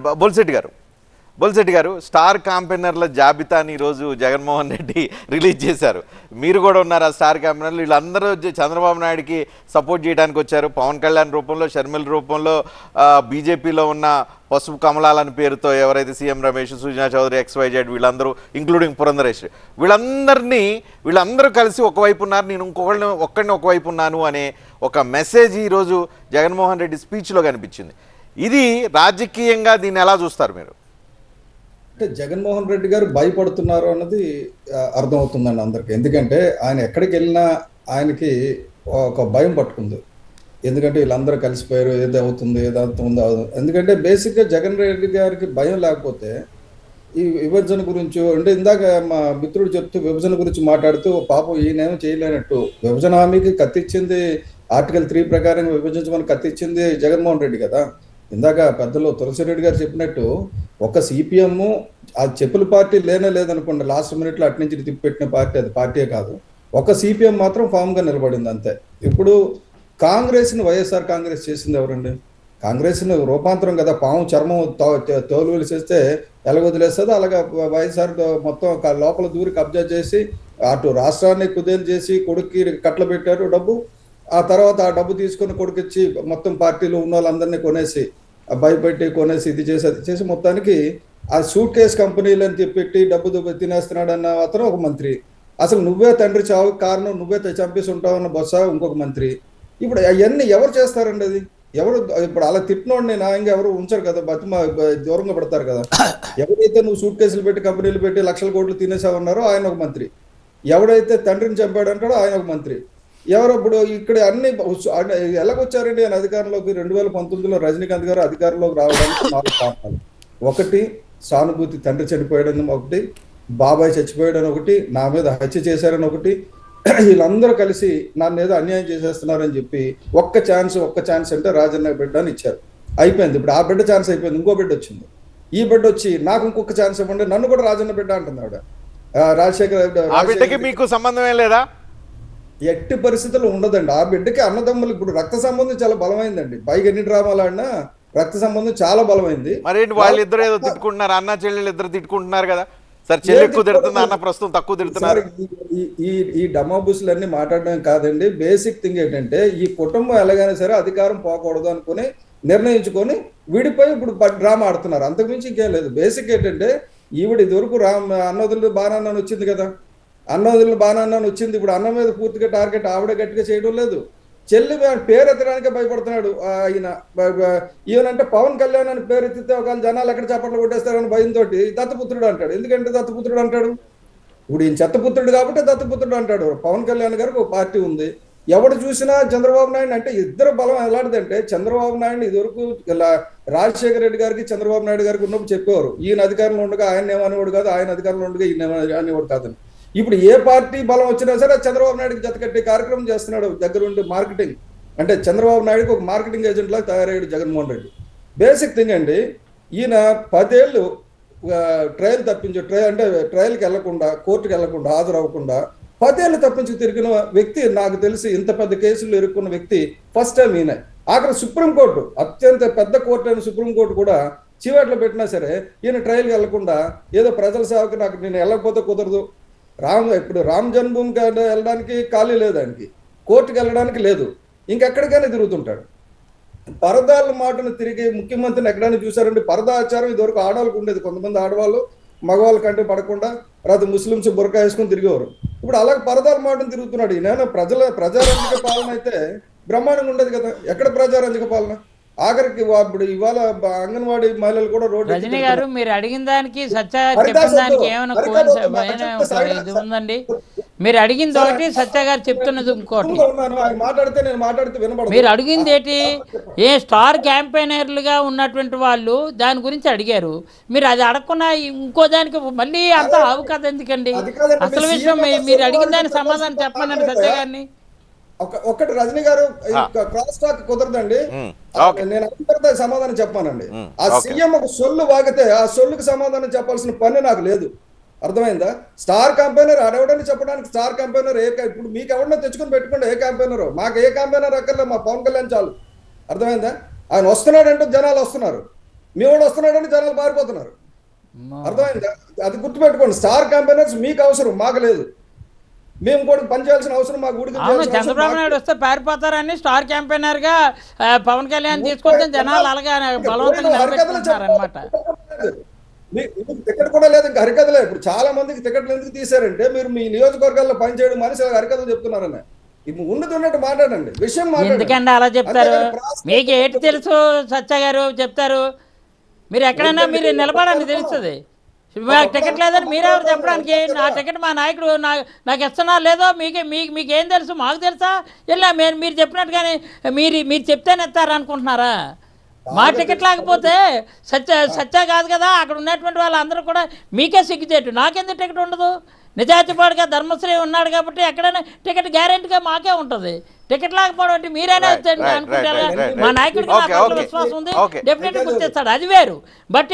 బ- గారు. బొలిశెట్టి గారు స్టార్ కాంపెనర్ల జాబితాని ఈరోజు జగన్మోహన్ రెడ్డి రిలీజ్ చేశారు. మీరు కూడా ఉన్నారు ఆ స్టార్ కాంపెనర్లు వీళ్ళందరూ చంద్రబాబు నాయుడుకి సపోర్ట్ చేయడానికి వచ్చారు. పవన్ కళ్యాణ్ రూపంలో షర్మిల రూపంలో బీజేపీలో ఉన్న పసుపు కమలాలని పేరుతో ఎవరైతే సీఎం రమేష్ సుజనా చౌదరి ఎక్స్వైజెడ్ వీళ్ళందరూ ఇంక్లూడింగ్ పురంధరేష్. వీళ్ళందరినీ వీళ్ళందరూ కలిసి ఒకవైపు ఉన్నారు. నేను ఇంకొకళ్ళని ఒక్కడిని ఒకవైపు ఉన్నాను అనే ఒక మెసేజ్ ఈరోజు జగన్మోహన్ రెడ్డి స్పీచ్లో కనిపించింది. ఇది రాజకీయంగా దీన్ని ఎలా చూస్తారు మీరు? అంటే జగన్మోహన్ రెడ్డి గారు భయపడుతున్నారు అన్నది అర్థమవుతుందండి అందరికి. ఎందుకంటే ఆయన ఎక్కడికి వెళ్ళినా ఆయనకి ఒక భయం పట్టుకుంది. ఎందుకంటే వీళ్ళందరూ కలిసిపోయారు ఏది అవుతుంది ఏదో అవుతుందో అవుతుంది. ఎందుకంటే బేసిక్గా జగన్ రెడ్డి గారికి భయం లేకపోతే ఈ విభజన గురించి అంటే ఇందాక మా మిత్రుడు చెప్తూ విభజన గురించి మాట్లాడుతూ పాపం ఈయనేమో చేయలేనట్టు. విభజన హామీకి కత్తిచ్చింది ఆర్టికల్ త్రీ ప్రకారం విభజించమని కత్తిచ్చింది జగన్మోహన్ రెడ్డి కదా. ఇందాక పెద్దలు తులసిరెడ్డి గారు చెప్పినట్టు ఒక సిపిఎం ఆ చెప్పుల పార్టీ లేనే లేదనుకోండి లాస్ట్ మినిట్లో అటు నుంచి ఇటు తిప్పిపెట్టిన పార్టీ అది పార్టీయే కాదు. ఒక సిపిఎం మాత్రం ఫామ్గా నిలబడింది అంతే. ఇప్పుడు కాంగ్రెస్ని వైఎస్ఆర్ కాంగ్రెస్ చేసింది ఎవరండి? కాంగ్రెస్ని రూపాంతరం కదా పాము చర్మం తో- చేస్తే తోలు అలాగే అలాగా వైఎస్ఆర్ మొత్తం లోపల దూరి కబ్జా చేసి అటు రాష్ట్రాన్ని కుదేలు చేసి కొడుక్కి కట్ల పెట్టారు డబ్బు. ఆ తర్వాత ఆ డబ్బు తీసుకొని కొడుకిచ్చి మొత్తం పార్టీలో ఉన్న వాళ్ళందరినీ కొనేసి భయపెట్టి కొనేసి ఇది చేసి అది చేసి మొత్తానికి ఆ సూట్ కేస్ కంపెనీలు అని డబ్బు దుబ్బ తినేస్తున్నాడు అన్న అతను ఒక మంత్రి. అసలు నువ్వే తండ్రి చావు కారణం నువ్వే చంపేసి ఉంటావు అన్న బొత్స ఇంకొక మంత్రి. ఇప్పుడు అవన్నీ ఎవరు చేస్తారండి అది? ఎవరు ఇప్పుడు అలా తిట్టినోడిని న్యాయంగా ఎవరు ఉంచరు కదా బతిమ దూరంగా పడతారు కదా. ఎవరైతే నువ్వు సూట్ కేసులు పెట్టి కంపెనీలు పెట్టి లక్షల కోట్లు తినేసావన్నారో ఆయన ఒక మంత్రి. ఎవడైతే తండ్రిని చంపాడు అంటాడో ఆయన ఒక మంత్రి. ఎవరు ఇప్పుడు ఇక్కడ అన్ని ఎలాగొచ్చారండి ఆయన అధికారంలోకి రెండు వేల పంతొమ్మిదిలో రజనీకాంత్ గారు అధికారంలోకి రావడానికి నాలుగు కారణాలు. ఒకటి సానుభూతి తండ్రి చనిపోయాడని ఒకటి బాబాయ్ చచ్చిపోయాడని ఒకటి నా మీద హత్య చేశారని ఒకటి. వీళ్ళందరూ కలిసి నన్ను ఏదో అన్యాయం చేసేస్తున్నారని చెప్పి ఒక్క ఛాన్స్ ఒక్క ఛాన్స్ అంటే రాజన్న బిడ్డ అని ఇచ్చారు. అయిపోయింది. ఇప్పుడు ఆ బిడ్డ ఛాన్స్ అయిపోయింది. ఇంకో బిడ్డ వచ్చింది. ఈ బిడ్డ వచ్చి నాకు ఇంకొక ఛాన్స్ ఇవ్వండి నన్ను కూడా రాజన్న బిడ్డ అంటుంది ఆవిడ. రాజశేఖర మీకు సంబంధమే లేదా? ఎట్టి పరిస్థితుల్లో ఉండదండి. ఆ బిడ్డకి అన్నదమ్ములు ఇప్పుడు రక్త సంబంధం చాలా బలమైందండి. పైకి ఎన్ని డ్రామాలు ఆడినా రక్త సంబంధం చాలా బలమైంది. మరేంటి వాళ్ళిద్దరు ఏదో తిట్టుకుంటున్నారు అన్న చెల్లెలు ఇద్దరు తిట్టుకుంటున్నారు కదా. సరే చెల్లి ఎక్కువ తిడుతుంది అన్న ప్రస్తుతం తక్కువ తిడుతున్నారు. ఈ- ఈ ఈ డమాబుస్లు అన్ని మాట్లాడడం కాదండి. బేసిక్ థింగ్ ఏంటంటే ఈ కుటుంబం ఎలాగైనా సరే అధికారం పోకూడదు అనుకుని నిర్ణయించుకొని విడిపోయి ఇప్పుడు డ్రామా ఆడుతున్నారు. అంతకుమించి ఇంకేం లేదు. బేసిక్ ఏంటంటే ఈవిడ ఇదివరకు రామ్ అన్నదులు బాణాన్ని వచ్చింది కదా. అన్నదులు బాణాన్ని వచ్చింది. ఇప్పుడు అన్నం మీద పూర్తిగా టార్గెట్ ఆవిడ గట్టిగా చేయడం లేదు. చెల్లి పేరు ఎత్తడానికే భయపడుతున్నాడు ఆయన ఈయన. అంటే ఈయనంటే పవన్ కళ్యాణ్ అని పేరు ఎత్తితే ఒకవేళ జనాలు ఎక్కడ చప్పట్లు కొట్టేస్తారని భయంతో దత్తపుత్రుడు అంటాడు. ఎందుకంటే దత్తపుత్రుడు అంటాడు? ఇప్పుడు ఈయన చెత్తపుత్రుడు కాబట్టి దత్తపుత్రుడు అంటాడు. పవన్ కళ్యాణ్ గారికి ఒక పార్టీ ఉంది. ఎవడు చూసినా చంద్రబాబు నాయుడు అంటే ఇద్దరు బలం ఎలాంటిదంటే చంద్రబాబు నాయుడు ఇదివరకు రాజశేఖర రెడ్డి గారికి చంద్రబాబు నాయుడు గారికి ఉన్నప్పుడు చెప్పేవారు. ఈయన అధికారంలో ఉండగా ఆయన ఏమనేవాడు కాదు ఆయన అధికారంలో ఉండగా ఈయన అనేవాడు కాదని. ఇప్పుడు ఏ పార్టీ బలం వచ్చినా సరే చంద్రబాబు నాయుడుకి జతకట్టే కార్యక్రమం చేస్తున్నాడు దగ్గరుండి మార్కెటింగ్. అంటే చంద్రబాబు నాయుడుకి ఒక మార్కెటింగ్ ఏజెంట్ లాగా తయారయ్యాడు జగన్మోహన్ రెడ్డి. బేసిక్ థింగ్ అండి ఈయన పదేళ్ళు ట్రయల్ తప్పించు ట్రయల్ అంటే ట్రయల్కి వెళ్ళకుండా కోర్టుకి వెళ్ళకుండా హాజరవ్వకుండా పదేళ్ళు తప్పించి తిరిగిన వ్యక్తి నాకు తెలిసి ఇంత పెద్ద కేసులు ఇరుక్కున్న వ్యక్తి ఫస్ట్ టైం ఈయన. ఆఖరి సుప్రీంకోర్టు అత్యంత పెద్ద కోర్టు అయిన సుప్రీంకోర్టు కూడా చివాట్లో పెట్టినా సరే ఈయన ట్రయల్కి వెళ్ళకుండా ఏదో ప్రజల సేవకు నాకు నేను వెళ్ళకపోతే కుదరదు రామ్ ఇప్పుడు రామ్ జన్మభూమికి వెళ్ళడానికి ఖాళీ లేదు ఆయనకి. కోర్టుకి వెళ్ళడానికి లేదు. ఇంకెక్కడికైనా తిరుగుతుంటాడు. పరదాల మాటను తిరిగి ముఖ్యమంత్రిని ఎక్కడైనా చూసారండి పరదా ఆచారం ఇదివరకు ఆడవాళ్ళకు ఉండేది. కొంతమంది ఆడవాళ్ళు మగవాళ్ళ కంటే పడకుండా తర్వాత ముస్లిమ్స్ బురకా వేసుకొని తిరిగేవారు. ఇప్పుడు అలాగే పరదాల మాటను తిరుగుతున్నాడు ఈయన. ప్రజల ప్రజారంజక పాలన అయితే బ్రహ్మాండంగా ఉండదు కదా. ఎక్కడ ప్రజారంజక పాలన? ఆఖరికి ఇప్పుడు ఇవాళ అంగన్వాడీ మహిళలు కూడా రోడ్డు రజనీ గారు మీరు అడిగిన దానికి సత్య చెప్పిన దానికి. ఏమైనా ఉందండి. మీరు అడిగింది ఒకటి సత్య గారు చెప్తున్నది ఇంకోటి. మాట్లాడితే నేను మాట్లాడితే వినపడదు మీరు అడిగింది ఏంటి? ఏ స్టార్ క్యాంపెయినర్లుగా ఉన్నటువంటి వాళ్ళు దాని గురించి అడిగారు. మీరు అది అడగకుండా ఇంకో దానికి మళ్ళీ అంత ఆవు కథ ఎందుకండి? అసలు విషయం మీరు అడిగిన దానికి సమాధానం చెప్పమనండి సత్య గారిని. ఒక- ఒక్కటి రజనీ గారు క్రాస్ టాక్ కుదరదండి. నేను అందరితో సమాధానం చెప్పానండి. ఆ. సీఎం ఒక సొల్లు వాగితే ఆ సొల్లుకి సమాధానం చెప్పాల్సిన పని నాకు లేదు. అర్థమైందా? స్టార్ కంపెయినర్ అడవడని చెప్పడానికి స్టార్ కంపెయినర్ ఏ ఇప్పుడు మీకు ఎవరినో తెచ్చుకొని పెట్టుకోండి ఏ కంపెయినర్. మాకు ఏ కంపెయినర్ అక్కర్లే మా పవన్ కళ్యాణ్ చాలు. అర్థమైందా? ఆయన వస్తున్నాడంటే జనాలు వస్తున్నారు. మీ వాడు వస్తున్నాడని జనాలు పారిపోతున్నారు. అర్థమైందా? అది గుర్తుపెట్టుకోండి స్టార్ క్యాంపెయినర్స్ మీకు అవసరం మాకు లేదు. మేము కూడా పనిచేయాల్సిన అవసరం మాకు అవసరం చంద్రబాబు నాయుడు వస్తే పారిపోతారని స్టార్ క్యాంపెయినర్గా పవన్ కళ్యాణ్ తీసుకొస్తే జనాలు అలాగా బలవంతంగా టికెట్ కూడా లేదు ఇంకా హరికథలే ఇప్పుడు చాలా మందికి టికెట్లు ఎందుకు తీశారంటే మీరు మీ నియోజకవర్గాల్లో పనిచేయడం మనిషి హరికథలు చెప్తున్నారని ఉన్నది ఉన్నట్టు మాట్లాడండి విషయం ఎందుకండి అలా చెప్తారు మీకు ఏంటి తెలుసు సత్య గారు చెప్తారు మీరు ఎక్కడైనా మీరు నిలబడండి తెలుస్తుంది మాకు టికెట్ లేదని మీరెవరు చెప్పడానికి నా టికెట్ మా నాయకుడు నా నాకు ఇస్తున్నా లేదో మీకు మీకు మీకు తెలుసు? మాకు తెలుసా? ఇలా మీరు మీరు చెప్పినట్టుగానే మీరు మీరు చెప్తేనే ఇస్తారు అనుకుంటున్నారా? మా టికెట్ లేకపోతే సత్య సత్య కాదు కదా అక్కడ ఉన్నటువంటి వాళ్ళందరూ కూడా మీకే సిగ్గుచేటు. నాకెందుకు టికెట్ ఉండదు? నిజాయితీపాడుగా ధర్మశ్రీ ఉన్నాడు కాబట్టి ఎక్కడైనా టికెట్ గ్యారెంటీగా మాకే ఉంటుంది. టికెట్ లేకపోవడం అంటే మీరైనా అనుకుంటారా? మా. నాయకుడికి. విశ్వాసం ఉంది. డెఫినెట్గా గుర్తిస్తాడు. అది వేరు. బట్